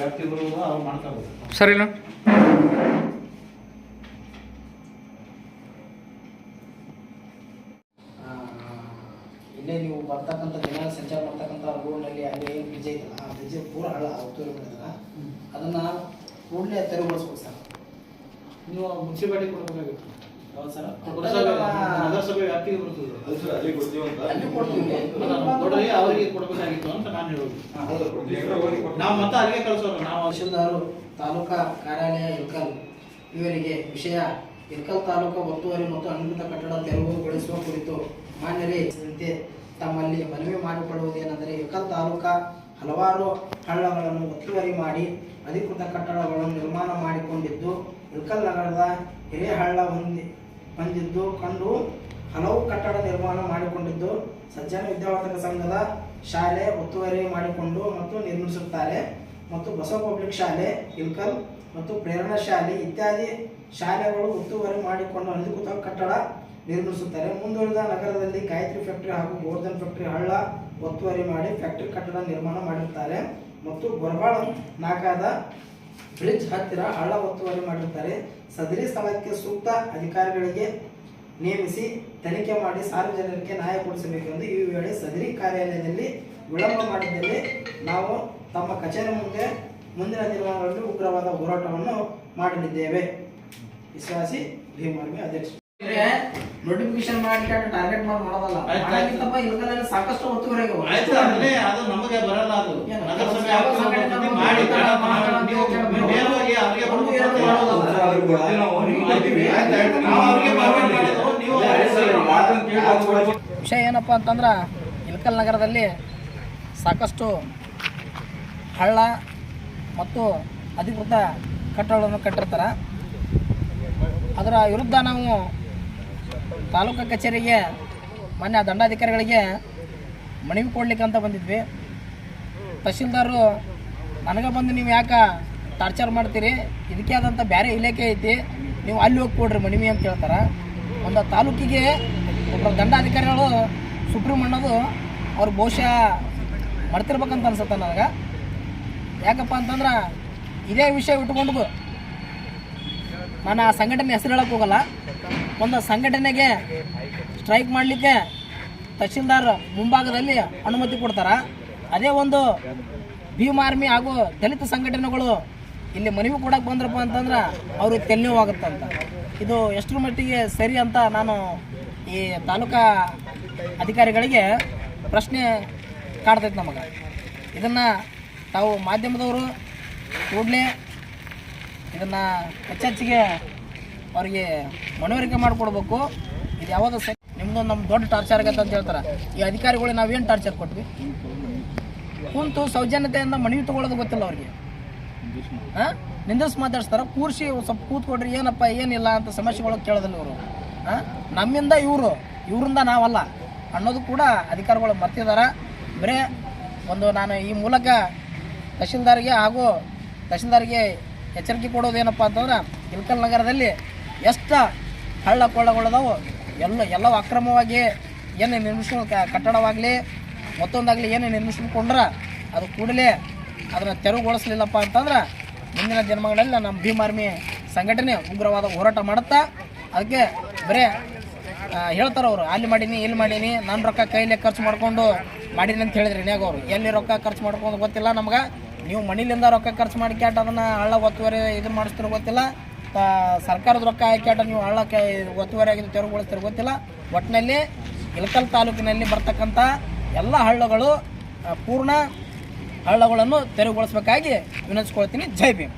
ವ್ಯಾಪ್ತಿ ಬರುವುದು ಅವ್ರು ಮಾಡ್ಕೋಬೇಕು ಸರಿ ಇಲ್ಲ ನೀವು ಬರ್ತಕ್ಕಂಥ ದಿನ ಸಂಚಾರ ಮಾಡ್ತಕ್ಕಂಥ ರೋಡ್ನಲ್ಲಿ ಅಲ್ಲಿ ಏನು ಬ್ರಿಜ್ ಐತಲ್ಲ ಆ ಬ್ರಿಜ್ ಪೂರ ಹಳ್ಳ ಅವತೂರು ಮಾಡಿದಾರ ಅದನ್ನ ಕೂಡಲೇ ತೆರವುಗೊಳಿಸ್ಬೇಕು ಸರ್. ನೀವು ಮುನ್ಸಿಪಾಲಿಟಿ ಕೊಡ್ಬೇಕಾಗಿತ್ತು. ನಗರಸಭೆ ವ್ಯಾಪ್ತಿಗೆ ಬರ್ತದೆ. ಅಲ್ಲಿ ಕೊಡ್ತೀವಿ. ಕೊಡ್ರಿ ಅವರಿಗೆ ಕೊಡಬೇಕಾಗಿತ್ತು ಅಂತ ನಾನು ಹೇಳೋದು. ನಾವು ಮತ್ತೆ ಅಲ್ಲಿಗೆ ಕಳ್ಸೋರು. ನಾವು ತಹಶೀಲ್ದಾರು ತಾಲೂಕಾ ಕಾರ್ಯಾಲಯ ಇರ್ಕಲ್ ಇವರಿಗೆ ವಿಷಯ. ಇರ್ಕಲ್ ತಾಲೂಕು ಒತ್ತುವರಿ ಮತ್ತು ಅನುಮತ ಕಟ್ಟಡ ತೆರವುಗೊಳಿಸುವ ಕುರಿತು ಮಾನ್ಯರೇ ತಮ್ಮಲ್ಲಿ ಮನವಿ ಮಾಡಿಕೊಳ್ಳುವುದೇನೆಂದರೆ ಇರ್ಕಲ್ ತಾಲೂಕಾ ಹಲವಾರು ಹಳ್ಳಗಳನ್ನು ಒತ್ತುವರಿ ಮಾಡಿ ಅಧಿಕೃತ ಕಟ್ಟಡಗಳನ್ನು ನಿರ್ಮಾಣ ಮಾಡಿಕೊಂಡಿದ್ದು ಇರ್ಕಲ್ ನಗರದ ಹಿರೇಹಳ್ಳ ಹೊಂದಿ ಹೊಂದಿದ್ದು ಕಂಡು ಹಲವು ಕಟ್ಟಡ ನಿರ್ಮಾಣ ಮಾಡಿಕೊಂಡಿದ್ದು. ಸಜ್ಜನ ವಿದ್ಯಾವರ್ಧಕ ಸಂಘದ ಶಾಲೆ ಒತ್ತುವರಿ ಮಾಡಿಕೊಂಡು ಮತ್ತು ನಿರ್ಮಿಸುತ್ತಾರೆ. ಮತ್ತು ಬಸವ ಪಬ್ಲಿಕ್ ಶಾಲೆ ಇಲ್ಕಲ್ ಮತ್ತು ಪ್ರೇರಣಾ ಶಾಲೆ ಇತ್ಯಾದಿ ಶಾಲೆಗಳು ಒತ್ತುವರಿ ಮಾಡಿಕೊಂಡು ಅಧಿಕೃತ ಕಟ್ಟಡ ನಿರ್ಮಿಸುತ್ತಾರೆ. ಮುಂದುವರಿದ ನಗರದಲ್ಲಿ ಗಾಯತ್ರಿ ಫ್ಯಾಕ್ಟರಿ ಹಾಗೂ ಗೋರ್ಧನ್ ಫ್ಯಾಕ್ಟರಿ ಹಳ್ಳ ಒತ್ತುವರಿ ಮಾಡಿ ಫ್ಯಾಕ್ಟರಿ ಕಟ್ಟಡ ನಿರ್ಮಾಣ ಮಾಡಿರುತ್ತಾರೆ. ಮತ್ತು ಬರಬಾಳ ನಾಕಾದ ಬ್ರಿಡ್ಜ್ ಹತ್ತಿರ ಹಳ್ಳ ಒತ್ತುವರಿ ಮಾಡಿರ್ತಾರೆ. ಸದರಿ ಸ್ಥಳಕ್ಕೆ ಸೂಕ್ತ ಅಧಿಕಾರಿಗಳಿಗೆ ನೇಮಿಸಿ ತನಿಖೆ ಮಾಡಿ ಸಾರ್ವಜನಿಕರಿಗೆ ನ್ಯಾಯ ಕೊಡಿಸಬೇಕೆಂದು ಈ ವೇಳೆ ಸದರಿ ಕಾರ್ಯಾಲಯದಲ್ಲಿ ವಿಳಂಬ ಮಾಡಿದ್ದಲ್ಲಿ ನಾವು ತಮ್ಮ ಕಚೇರಿ ಮುಂದೆ ಮುಂದಿನ ದಿನಗಳಲ್ಲಿ ಉಗ್ರವಾದ ಹೋರಾಟವನ್ನು ಮಾಡಲಿದ್ದೇವೆ. ವಿಶ್ವಾಸಿ ಭೀಮಾರ್ಮಿ ಅಧ್ಯಕ್ಷ ನೋಟಿಫಿಕೇಶನ್ ಮಾಡಿ ಟಾರ್ಗೆಟ್ ಮಾಡಿ ಸಾಕಷ್ಟು ಒತ್ತುವರಿ ಆಯ್ತು ಅದನ್ನೇ ಅದು ನಮಗೆ ಬರಲ್ಲ ಅದು? ನಗರಸಭೆ ಮಾಡಿ. ನೇರವಾಗಿ ಅವ್ರಿಗೆ ವಿಷಯ ಏನಪ್ಪ ಅಂತಂದ್ರೆ ಇಲ್ಕಲ್ ನಗರದಲ್ಲಿ ಸಾಕಷ್ಟು ಹಳ್ಳ ಮತ್ತು ಅಧಿಕೃತ ಕಟ್ಟಡಗಳನ್ನು ಕಟ್ಟಿರ್ತಾರ. ಅದರ ವಿರುದ್ಧ ನಾವು ತಾಲೂಕು ಕಚೇರಿಗೆ, ಮಾನ್ಯ ದಂಡಾಧಿಕಾರಿಗಳಿಗೆ ಮನವಿ ಕೊಡ್ಲಿಕ್ಕೆ ಅಂತ ಬಂದಿದ್ವಿ. ತಹಶೀಲ್ದಾರರು ನನಗೆ ಬಂದು ನೀವು ಯಾಕೆ ಟಾರ್ಚರ್ ಮಾಡ್ತೀರಿ? ಇದಕ್ಕೆ ಆದಂಥ ಬೇರೆ ಇಲಾಖೆ ಐತಿ. ನೀವು ಅಲ್ಲಿ ಹೋಗಿ ಕೊಡ್ರಿ ಮನವಿ ಅಂತ ಹೇಳ್ತಾರೆ. ಒಂದು ತಾಲೂಕಿಗೆ ಒಬ್ಬರು ದಂಡಾಧಿಕಾರಿಗಳು ಸುಪ್ರೀಂ ಅನ್ನೋದು ಅವ್ರು ಬಹುಶಃ ಮಾಡ್ತಿರ್ಬೇಕಂತ ಅನ್ಸುತ್ತೆ ನನಗೆ. ಯಾಕಪ್ಪ ಅಂತಂದ್ರೆ ಇದೇ ವಿಷಯ ಇಟ್ಕೊಂಡು ನಾನು ಆ ಸಂಘಟನೆ ಹೆಸರು ಹೇಳಕ್ಕೆ ಹೋಗಲ್ಲ. ಒಂದು ಸಂಘಟನೆಗೆ ಸ್ಟ್ರೈಕ್ ಮಾಡಲಿಕ್ಕೆ ತಹಶೀಲ್ದಾರ್ ಮುಂಭಾಗದಲ್ಲಿ ಅನುಮತಿ ಕೊಡ್ತಾರೆ. ಅದೇ ಒಂದು ಭೀಮ್ ಆರ್ಮಿ ಹಾಗೂ ದಲಿತ ಸಂಘಟನೆಗಳು ಇಲ್ಲಿ ಮನವಿ ಕೊಡಕ್ಕೆ ಬಂದ್ರಪ್ಪ ಅಂತಂದ್ರೆ ಅವ್ರಿಗೆ ಅಂತ ಇದು ಎಷ್ಟರ ಮಟ್ಟಿಗೆ ಸರಿ ಅಂತ ನಾನು ಈ ತಾಲೂಕಾ ಅಧಿಕಾರಿಗಳಿಗೆ ಪ್ರಶ್ನೆ ಕಾಡ್ತೈತೆ ನಮಗೆ. ಇದನ್ನು ತಾವು ಮಾಧ್ಯಮದವರು ಕೂಡಲೇ ಇದನ್ನು ಹೆಚ್ಚೆಚ್ಚಿಗೆ ಅವರಿಗೆ ಮನವರಿಕೆ ಮಾಡಿಕೊಡ್ಬೇಕು. ಇದು ಯಾವಾಗ ಸರಿ? ನಿಮ್ದು ನಮ್ಮ ದೊಡ್ಡ ಟಾರ್ಚರ್ ಆಗತ್ತೆ ಅಂತ ಹೇಳ್ತಾರೆ. ಈ ಅಧಿಕಾರಿಗಳು ನಾವೇನು ಟಾರ್ಚರ್ ಕೊಟ್ವಿ? ಕುಂತು ಸೌಜನ್ಯತೆಯಿಂದ ಮನವಿ ತಗೊಳ್ಳೋದು ಗೊತ್ತಿಲ್ಲ ಅವ್ರಿಗೆ. ಹಾಂ? ನಿಂದಿಸ್ ಮಾತಾಡ್ಸ್ತಾರೆ? ಕೂರ್ಸಿ ಸ್ವಲ್ಪ ಕೂತ್ಕೊಡ್ರಿ, ಏನಪ್ಪ, ಏನಿಲ್ಲ ಅಂತ ಸಮಸ್ಯೆಗಳು ಕೇಳೋದಿಲ್ಲ ಇವರು. ಹಾಂ? ನಮ್ಮಿಂದ ಇವರು, ಇವರಿಂದ ನಾವಲ್ಲ. ಅನ್ನೋದು ಕೂಡ ಅಧಿಕಾರಿಗಳು ಮರ್ತಿದ್ದಾರೆ ಬರೇ ಒಂದು ನಾನು ಈ ಮೂಲಕ ತಹಶೀಲ್ದಾರ್ಗೆ ಹಾಗೂ ತಹಶೀಲ್ದಾರ್ಗೆ ಎಚ್ಚರಿಕೆ ಕೊಡೋದೇನಪ್ಪ ಅಂತಂದ್ರೆ ಇಲ್ಕಲ್ ನಗರದಲ್ಲಿ ಎಷ್ಟು ಹಳ್ಳ ಕೊಳ್ಳಗಳದಾವು ಎಲ್ಲ ಎಲ್ಲವೂ ಅಕ್ರಮವಾಗಿ ಏನು ನಿರ್ಮಿಸ್ಕೊಂಡು ಕ- ಕಟ್ಟಡವಾಗಲಿ, ಮತ್ತೊಂದಾಗಲಿ ಏನು ನಿರ್ಮಿಸ್ಕೊಂಡ್ರೆ ಅದು ಕೂಡಲೇ ಅದನ್ನು ತೆರವುಗೊಳಿಸ್ಲಿಲ್ಲಪ್ಪ ಅಂತಂದ್ರೆ ಮುಂದಿನ ಜನ್ಮಗಳಲ್ಲಿ ನಮ್ಮ ಭೀಮಾರ್ಮಿ ಸಂಘಟನೆ ಉಗ್ರವಾದ ಹೋರಾಟ ಮಾಡುತ್ತಾ, ಅದಕ್ಕೆ ಬರೇ ಹೇಳ್ತಾರೆ ಅವರು, ಅಲ್ಲಿ ಮಾಡೀನಿ, ಇಲ್ಲಿ ಮಾಡೀನಿ ನನ್ನ ರೊಕ್ಕ ಕೈಲೇ ಖರ್ಚು ಮಾಡ್ಕೊಂಡು ಮಾಡೀನಿ ಅಂತ ಹೇಳಿದ್ರಿ ಇನ್ಯಾಗ ಅವರು. ಎಲ್ಲಿ ರೊಕ್ಕ ಖರ್ಚು ಮಾಡ್ಕೊಂಡು ಗೊತ್ತಿಲ್ಲ ನಮ್ಗೆ, ನೀವು ಮಣಿಲಿಂದ ರೊಕ್ಕ ಖರ್ಚು ಮಾಡಿ ಕ್ಯಾಟ್ ಅದನ್ನು ಹಳ್ಳ ಒತ್ತುವರಿ ಇದು ಮಾಡಿಸ್ತಿರೋ ಗೊತ್ತಿಲ್ಲ. ಸರ್ಕಾರದ ರೊಕ್ಕ ಹಾಕ್ಯಾಟ ನೀವು ಹಳ್ಳಕ್ಕೆ ಒತ್ತುವರಿ ಆಗಿದ್ದು ತೆರವುಗೊಳಿಸ್ತಿರೋ ಗೊತ್ತಿಲ್ಲ. ಒಟ್ಟಿನಲ್ಲಿ ಇಳಕಲ್ ತಾಲೂಕಿನಲ್ಲಿ ಬರ್ತಕ್ಕಂಥ ಎಲ್ಲ ಹಳ್ಳಗಳು ಪೂರ್ಣ ಹಳ್ಳಗಳನ್ನು ತೆರವುಗೊಳಿಸಬೇಕಾಗಿ ವಿನಂತಿಸ್ಕೊಳ್ತೀನಿ. ಜೈ ಭೀಮ್.